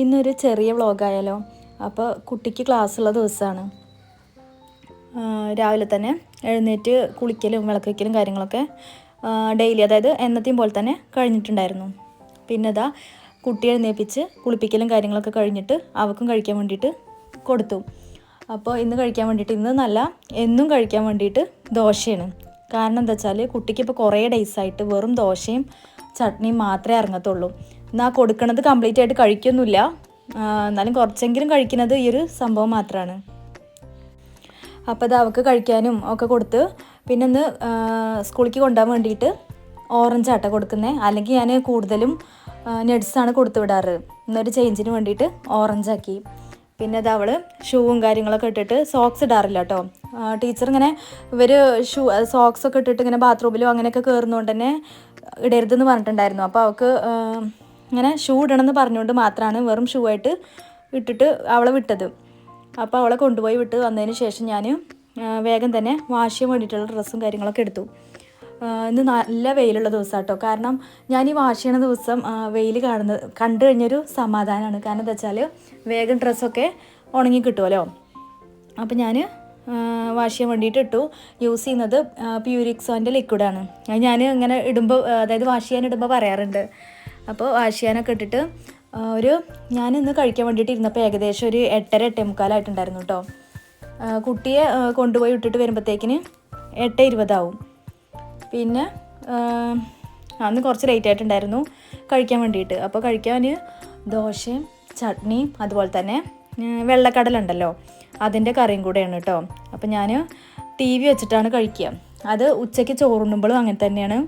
ഇന്നൊരു ചെറിയ വ്ളോഗായാലോ. അപ്പോൾ കുട്ടിക്ക് ക്ലാസ്സുള്ള ദിവസമാണ് രാവിലെ തന്നെ എഴുന്നേറ്റ് കുളിക്കലും വിളക്ക് വയ്ക്കലും കാര്യങ്ങളൊക്കെ ഡെയിലി അതായത് എന്നത്തെയും പോലെ തന്നെ കഴിഞ്ഞിട്ടുണ്ടായിരുന്നു. പിന്നെ ഇതാ കുട്ടി എഴുന്നേൽപ്പിച്ച് കുളിപ്പിക്കലും കാര്യങ്ങളൊക്കെ കഴിഞ്ഞിട്ട് അവക്കും കഴിക്കാൻ വേണ്ടിയിട്ട് കൊടുത്തു. അപ്പോൾ ഇന്ന് കഴിക്കാൻ വേണ്ടിയിട്ട് ഇന്ന് നല്ല എന്നും കഴിക്കാൻ വേണ്ടിയിട്ട് ദോശയാണ്. കാരണം എന്താ വെച്ചാൽ കുട്ടിക്ക് ഇപ്പോൾ കുറേ ഡേയ്സായിട്ട് വെറും ദോശയും ചട്നിയും മാത്രമേ ഇറങ്ങത്തുള്ളൂ എന്നാൽ കൊടുക്കണത് കംപ്ലീറ്റ് ആയിട്ട് കഴിക്കൊന്നുമില്ല. എന്നാലും കുറച്ചെങ്കിലും കഴിക്കുന്നത് ഈ ഒരു സംഭവം മാത്രമാണ് അപ്പോൾ അത് അവൾക്ക് കഴിക്കാനും ഒക്കെ കൊടുത്ത് പിന്നെ ഒന്ന് സ്കൂളിലേക്ക് കൊണ്ടുപോകാൻ വേണ്ടിയിട്ട് ഓറഞ്ച് ആട്ട കൊടുക്കുന്നത് അല്ലെങ്കിൽ ഞാൻ കൂടുതലും നട്സാണ് കൊടുത്തു വിടാറ്. എന്നൊരു ചേഞ്ചിന് വേണ്ടിയിട്ട് ഓറഞ്ചാക്കി പിന്നെ അത് അവൾ ഷൂവും കാര്യങ്ങളൊക്കെ ഇട്ടിട്ട് സോക്സ് ഇടാറില്ല കേട്ടോ ടീച്ചർ ഇങ്ങനെ ഇവർ ഷൂ സോക്സ് ഒക്കെ ഇട്ടിട്ട് ഇങ്ങനെ ബാത്റൂമിലോ അങ്ങനെയൊക്കെ കയറുന്നതുകൊണ്ട് തന്നെ ഇടരുതെന്ന് പറഞ്ഞിട്ടുണ്ടായിരുന്നു. അപ്പോൾ അവൾക്ക് ഇങ്ങനെ ഷൂ ഇടണമെന്ന് പറഞ്ഞുകൊണ്ട് മാത്രമാണ് വെറും ഷൂ ആയിട്ട് ഇട്ടിട്ട് അവളെ വിട്ടത്. അപ്പോൾ അവളെ കൊണ്ടുപോയി വിട്ട് വന്നതിന് ശേഷം ഞാൻ വേഗം തന്നെ വാഷ് ചെയ്യാൻ വേണ്ടിയിട്ടുള്ള ഡ്രസ്സും കാര്യങ്ങളൊക്കെ എടുത്തു. ഇന്ന് നല്ല വെയിലുള്ള ദിവസം കേട്ടോ കാരണം ഞാൻ ഈ വാഷ് ചെയ്യണ ദിവസം വെയിൽ കാണുന്നത് കണ്ടു കഴിഞ്ഞൊരു സമാധാനമാണ് കാരണം എന്താ വെച്ചാൽ വേഗം ഡ്രസ്സൊക്കെ ഉണങ്ങി കിട്ടുമല്ലോ അപ്പോൾ ഞാൻ വാഷ് ചെയ്യാൻ വേണ്ടിയിട്ട് ഇട്ടു. യൂസ് ചെയ്യുന്നത് പ്യൂരിക്സോന്റെ ലിക്വിഡാണ് ഞാൻ ഇങ്ങനെ ഇടുമ്പോൾ അതായത് വാഷ് ചെയ്യാൻ ഇടുമ്പോൾ പറയാറുണ്ട്. അപ്പോൾ വാശിയാനൊക്കെ ഇട്ടിട്ട് ഒരു ഞാൻ ഇന്ന് കഴിക്കാൻ വേണ്ടിയിട്ട് ഇരുന്നപ്പോൾ ഏകദേശം ഒരു എട്ടര എട്ടേ മുക്കാലായിട്ടുണ്ടായിരുന്നു കേട്ടോ കുട്ടിയെ കൊണ്ടുപോയി ഇട്ടിട്ട് വരുമ്പോഴത്തേക്കിന് എട്ട് ഇരുപതാവും. പിന്നെ അന്ന് കുറച്ച് ലേറ്റ് ആയിട്ടുണ്ടായിരുന്നു കഴിക്കാൻ വേണ്ടിയിട്ട്. അപ്പോൾ കഴിക്കാൻ ദോശയും ചട്നിയും അതുപോലെ തന്നെ വെള്ളക്കടല വെള്ളക്കടലുണ്ടല്ലോ അതിന്റെ കറിയും കൂടെയാണ് കേട്ടോ അപ്പോൾ ഞാൻ ടി വി വെച്ചിട്ടാണ് കഴിക്കുക. അത് ഉച്ചയ്ക്ക് ചോറുണ്ണുമ്പോഴും അങ്ങനെ തന്നെയാണ്.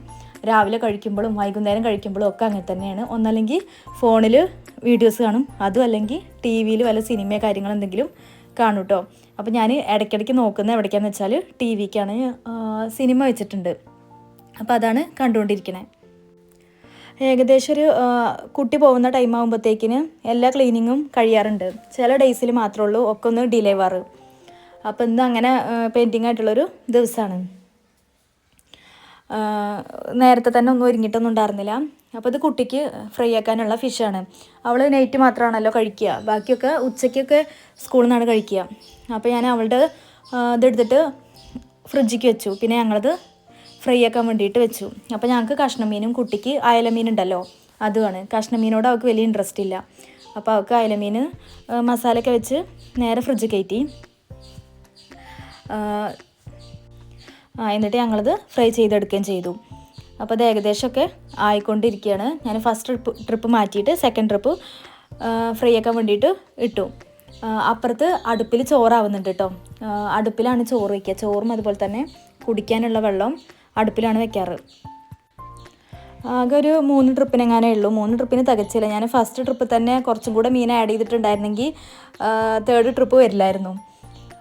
രാവിലെ കഴിക്കുമ്പോഴും വൈകുന്നേരം കഴിക്കുമ്പോഴും ഒക്കെ അങ്ങനെ തന്നെയാണ്. ഒന്നല്ലെങ്കിൽ ഫോണിൽ വീഡിയോസ് കാണും. അതും അല്ലെങ്കിൽ ടി വിയിൽ വല്ല സിനിമയോ കാര്യങ്ങൾ എന്തെങ്കിലും കാണും കേട്ടോ അപ്പോൾ ഞാൻ ഇടയ്ക്കിടയ്ക്ക് നോക്കുന്നത് എവിടേക്കാന്ന് വെച്ചാൽ ടി വിക്കാണ് സിനിമ വെച്ചിട്ടുണ്ട്. അപ്പോൾ അതാണ് കണ്ടുകൊണ്ടിരിക്കണേ. ഏകദേശം ഒരു കുട്ടി പോകുന്ന ടൈം ആകുമ്പോഴത്തേക്കിന് എല്ലാ ക്ലീനിങ്ങും കഴിയാറുണ്ട്. ചില ഡേയ്സിൽ മാത്രമേ ഉള്ളൂ ഒക്കെ ഒന്ന് ഡിലേ ആവാറ്. അപ്പോൾ ഇന്ന് അങ്ങനെ പെയിന്റിങ് ആയിട്ടുള്ളൊരു ദിവസമാണ് നേരത്തെ തന്നെ ഒന്നും ഒരുങ്ങിയിട്ടൊന്നും ഉണ്ടായിരുന്നില്ല. അപ്പോൾ ഇത് കുട്ടിക്ക് ഫ്രൈ ആക്കാനുള്ള ഫിഷാണ് അവൾ നൈറ്റ് മാത്രമാണല്ലോ കഴിക്കുക. ബാക്കിയൊക്കെ ഉച്ചയ്ക്കൊക്കെ സ്കൂളിൽ നിന്നാണ് കഴിക്കുക. അപ്പോൾ ഞാൻ അവളുടെ ഇതെടുത്തിട്ട് ഫ്രിഡ്ജിക്ക് വെച്ചു. പിന്നെ ഞങ്ങളത് ഫ്രൈ ആക്കാൻ വേണ്ടിയിട്ട് വെച്ചു. അപ്പോൾ ഞങ്ങൾക്ക് കഷ്ണമീനും കുട്ടിക്ക് അയലമീൻ ഉണ്ടല്ലോ അതുമാണ്. കഷ്ണമീനോട് അവൾക്ക് വലിയ ഇൻട്രസ്റ്റ് ഇല്ല. അപ്പോൾ അവൾക്ക് അയലമീൻ മസാലയൊക്കെ വെച്ച് നേരെ ഫ്രിഡ്ജ് കയറ്റി. എന്നിട്ട് ഞങ്ങളത് ഫ്രൈ ചെയ്തെടുക്കുകയും ചെയ്തു. അപ്പോൾ അത് ഏകദേശമൊക്കെ ആയിക്കൊണ്ടിരിക്കുകയാണ്. ഞാൻ ഫസ്റ്റ് ട്രിപ്പ് ട്രിപ്പ് മാറ്റിയിട്ട് സെക്കൻഡ് ട്രിപ്പ് ഫ്രൈ ആക്കാൻ വേണ്ടിയിട്ട് ഇട്ടു. അപ്പുറത്ത് അടുപ്പിൽ ചോറാവുന്നുണ്ട് കേട്ടോ. അടുപ്പിലാണ് ചോറ് വയ്ക്കുക ചോറും അതുപോലെ തന്നെ കുടിക്കാനുള്ള വെള്ളം അടുപ്പിലാണ് വെക്കാറ്. ആകെ ഒരു മൂന്ന് ട്രിപ്പിനെങ്ങാനേ ഉള്ളൂ. മൂന്ന് ട്രിപ്പിന് തികച്ചില്ല. ഞാൻ ഫസ്റ്റ് ട്രിപ്പ് തന്നെ കുറച്ചും കൂടെ മീൻ ആഡ് ചെയ്തിട്ടുണ്ടായിരുന്നെങ്കിൽ തേർഡ് ട്രിപ്പ് വരില്ലായിരുന്നു.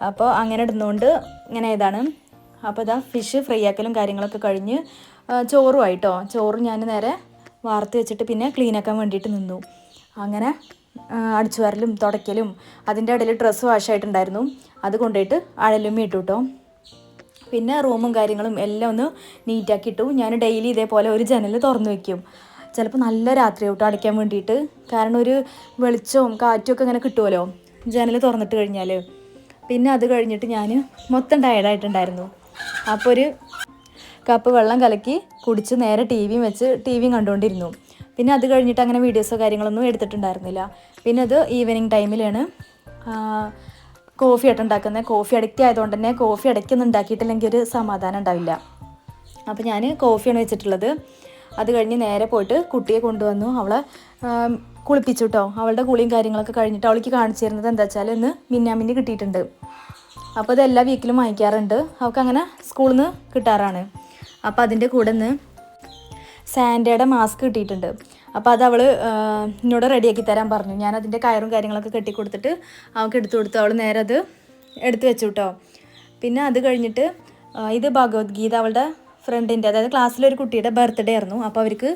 അപ്പോൾ അങ്ങനെ ഇടുന്നതുകൊണ്ട് ഇങ്ങനെ ഇതാണ്. അപ്പോൾ ഇതാ ഫിഷ് ഫ്രൈ ആക്കലും കാര്യങ്ങളൊക്കെ കഴിഞ്ഞ് ചോറുമായിട്ടോ ചോറ് ഞാൻ നേരെ വാർത്ത് വെച്ചിട്ട് പിന്നെ ക്ലീൻ ആക്കാൻ വേണ്ടിയിട്ട് നിന്നു. അങ്ങനെ ആ, അടിച്ചു വരലും തുടയ്ക്കലും അതിന്റെ ഇടയിൽ ഡ്രസ്സ് വാഷായിട്ടുണ്ടായിരുന്നു അത് കൊണ്ടുപോയിട്ട് അഴലും ഇട്ടു കേട്ടോ പിന്നെ റൂമും കാര്യങ്ങളും എല്ലാം ഒന്ന് നീറ്റാക്കി ഇട്ടു. ഞാൻ ഡെയിലി ഇതേപോലെ ഒരു ജനൽ തുറന്നു വയ്ക്കും ചിലപ്പോൾ നല്ല രാത്രി ആവട്ടോ അടയ്ക്കാൻ വേണ്ടിയിട്ട്. കാരണം ഒരു വെളിച്ചവും കാറ്റും ഒക്കെ ഇങ്ങനെ കിട്ടുമല്ലോ ജനൽ തുറന്നിട്ട് കഴിഞ്ഞാൽ പിന്നെ അത് കഴിഞ്ഞിട്ട് ഞാൻ മൊത്തം ടയർഡായിട്ടുണ്ടായിരുന്നു അപ്പോൾ ഒരു കപ്പ് വെള്ളം കലക്കി കുടിച്ച് നേരെ ടി വിയും വെച്ച് ടി വിയും കണ്ടുകൊണ്ടിരുന്നു. പിന്നെ അത് കഴിഞ്ഞിട്ട് അങ്ങനെ വീഡിയോസോ കാര്യങ്ങളൊന്നും എടുത്തിട്ടുണ്ടായിരുന്നില്ല. പിന്നെ അത് ഈവനിങ് ടൈമിലാണ് കോഫി ആയിട്ട് ഉണ്ടാക്കുന്നത്. കോഫി അഡിക്റ്റ് ആയതുകൊണ്ട് തന്നെ കോഫി അടയ്ക്കൊന്നും ഉണ്ടാക്കിയിട്ടില്ലെങ്കിൽ ഒരു സമാധാനം ഉണ്ടാവില്ല. അപ്പോൾ ഞാൻ കോഫിയാണ് വെച്ചിട്ടുള്ളത്. അത് കഴിഞ്ഞ് നേരെ പോയിട്ട് കുട്ടിയെ കൊണ്ടുവന്നു. അവളെ കുളിപ്പിച്ചു കേട്ടോ അവളുടെ കുളിയും കാര്യങ്ങളൊക്കെ കഴിഞ്ഞിട്ട് അവൾക്ക് കാണിച്ചു തരുന്നത് എന്താ വെച്ചാൽ ഇന്ന് മിന്നാമിന്നി കിട്ടിയിട്ടുണ്ട്. അപ്പോൾ ഇത് എല്ലാ വീക്കിലും വാങ്ങിക്കാറുണ്ട്. അവൾക്ക് അങ്ങനെ സ്കൂളിൽ നിന്ന് കിട്ടാറാണ്. അപ്പോൾ അതിന്റെ കൂടെ നിന്ന് സാൻഡയുടെ മാസ്ക് കിട്ടിയിട്ടുണ്ട്. അപ്പോൾ അത് അവൾ എന്നോട് റെഡിയാക്കി തരാൻ പറഞ്ഞു. ഞാൻ അതിന്റെ കയറും കാര്യങ്ങളൊക്കെ കെട്ടി കൊടുത്തിട്ട് അവൾക്ക് എടുത്തു കൊടുത്തു. അവൾ നേരെ അത് എടുത്തു വെച്ചു കേട്ടോ പിന്നെ അത് കഴിഞ്ഞിട്ട് ഇത് ഭഗവത്ഗീത അവളുടെ ഫ്രണ്ടിന്റെ അതായത് ക്ലാസ്സിലൊരു കുട്ടിയുടെ ബർത്ത്ഡേ ആയിരുന്നു. അപ്പോൾ അവർക്ക്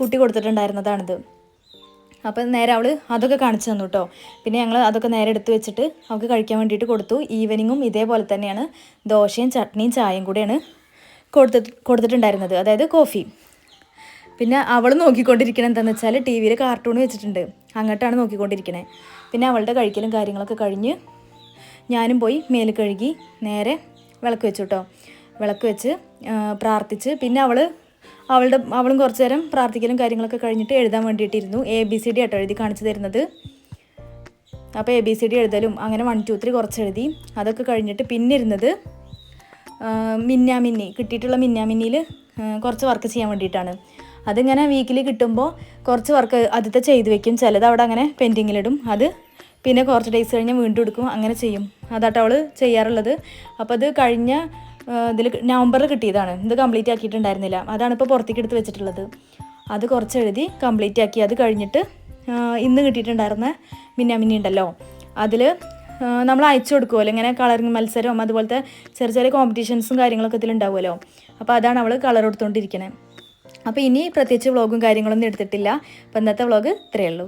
കുട്ടി കൊടുത്തിട്ടുണ്ടായിരുന്നതാണിത്. അപ്പം നേരെ അവൾ അതൊക്കെ കാണിച്ചു തന്നു കേട്ടോ പിന്നെ ഞങ്ങൾ അതൊക്കെ നേരെ എടുത്ത് വെച്ചിട്ട് അവൾക്ക് കഴിക്കാൻ വേണ്ടിയിട്ട് കൊടുത്തു. ഈവനിങ്ങും ഇതേപോലെ തന്നെയാണ്. ദോശയും ചട്നിയും ചായയും കൂടെയാണ് കൊടുത്തിട്ട് കൊടുത്തിട്ടുണ്ടായിരുന്നത്. അതായത് കോഫി. പിന്നെ അവൾ നോക്കിക്കൊണ്ടിരിക്കണം എന്താണെന്ന് വെച്ചാൽ ടി വിയിൽ കാർട്ടൂൺ വെച്ചിട്ടുണ്ട്. അങ്ങോട്ടാണ് നോക്കിക്കൊണ്ടിരിക്കണേ. പിന്നെ അവളുടെ കഴിക്കലും കാര്യങ്ങളൊക്കെ കഴിഞ്ഞ് ഞാനും പോയി മേൽ കഴുകി നേരെ വിളക്ക് വെച്ചു കേട്ടോ വിളക്ക് വെച്ച് പ്രാർത്ഥിച്ച്. പിന്നെ അവൾ അവളുടെ അവളും കുറച്ച് നേരം പ്രാർത്ഥിക്കലും കാര്യങ്ങളൊക്കെ കഴിഞ്ഞിട്ട് എഴുതാൻ വേണ്ടിയിട്ടിരുന്നു. എ ബി സി ഡി ആട്ടോ എഴുതി കാണിച്ചു തരുന്നത്. അപ്പോൾ എ ബി സി ഡി എഴുതലും. അങ്ങനെ വൺ ടു ത്രീ കുറച്ച് എഴുതി അതൊക്കെ കഴിഞ്ഞിട്ട് പിന്നെ ഇരുന്നത് മിന്നാമിന്നി കിട്ടിയിട്ടുള്ള മിന്നാമിന്നിയിൽ കുറച്ച് വർക്ക് ചെയ്യാൻ വേണ്ടിയിട്ടാണ്. അതിങ്ങനെ വീക്കിലി കിട്ടുമ്പോൾ കുറച്ച് വർക്ക് ആദ്യത്തെ ചെയ്തു വെക്കും. ചിലത് അവിടെ അങ്ങനെ പെൻഡിങ്ങിലിടും. അത് പിന്നെ കുറച്ച് ഡേയ്സ് കഴിഞ്ഞ് വീണ്ടും എടുക്കും. അങ്ങനെ ചെയ്യും. അതാട്ടോ അവൾ ചെയ്യാറുള്ളത്. അപ്പോൾ അത് കഴിഞ്ഞ ഇതിൽ നവംബറിൽ കിട്ടിയതാണ്. ഇത് കംപ്ലീറ്റ് ആക്കിയിട്ടുണ്ടായിരുന്നില്ല. അതാണ് ഇപ്പോൾ പുറത്തേക്ക് എടുത്ത് വെച്ചിട്ടുള്ളത്. അത് കുറച്ച് എഴുതി കംപ്ലീറ്റ് ആക്കി. അത് കഴിഞ്ഞിട്ട് ഇന്ന് കിട്ടിയിട്ടുണ്ടായിരുന്ന മിന്നാമിന്നി ഉണ്ടല്ലോ. അതിൽ നമ്മൾ അയച്ചു കൊടുക്കുമല്ലോ ഇങ്ങനെ കളറിങ് മത്സരവും അതുപോലത്തെ ചെറിയ ചെറിയ കോമ്പറ്റീഷൻസും കാര്യങ്ങളൊക്കെ ഇതിലുണ്ടാവുമല്ലോ അപ്പോൾ അതാണ് അവൾ കളർ കൊടുത്തുകൊണ്ടിരിക്കണേ അപ്പോൾ ഇനി പ്രത്യേകിച്ച് വ്ളോഗും കാര്യങ്ങളൊന്നും എടുത്തിട്ടില്ല. അപ്പോൾ ഇന്നത്തെ വ്ളോഗ് ഇത്രയേ ഉള്ളൂ.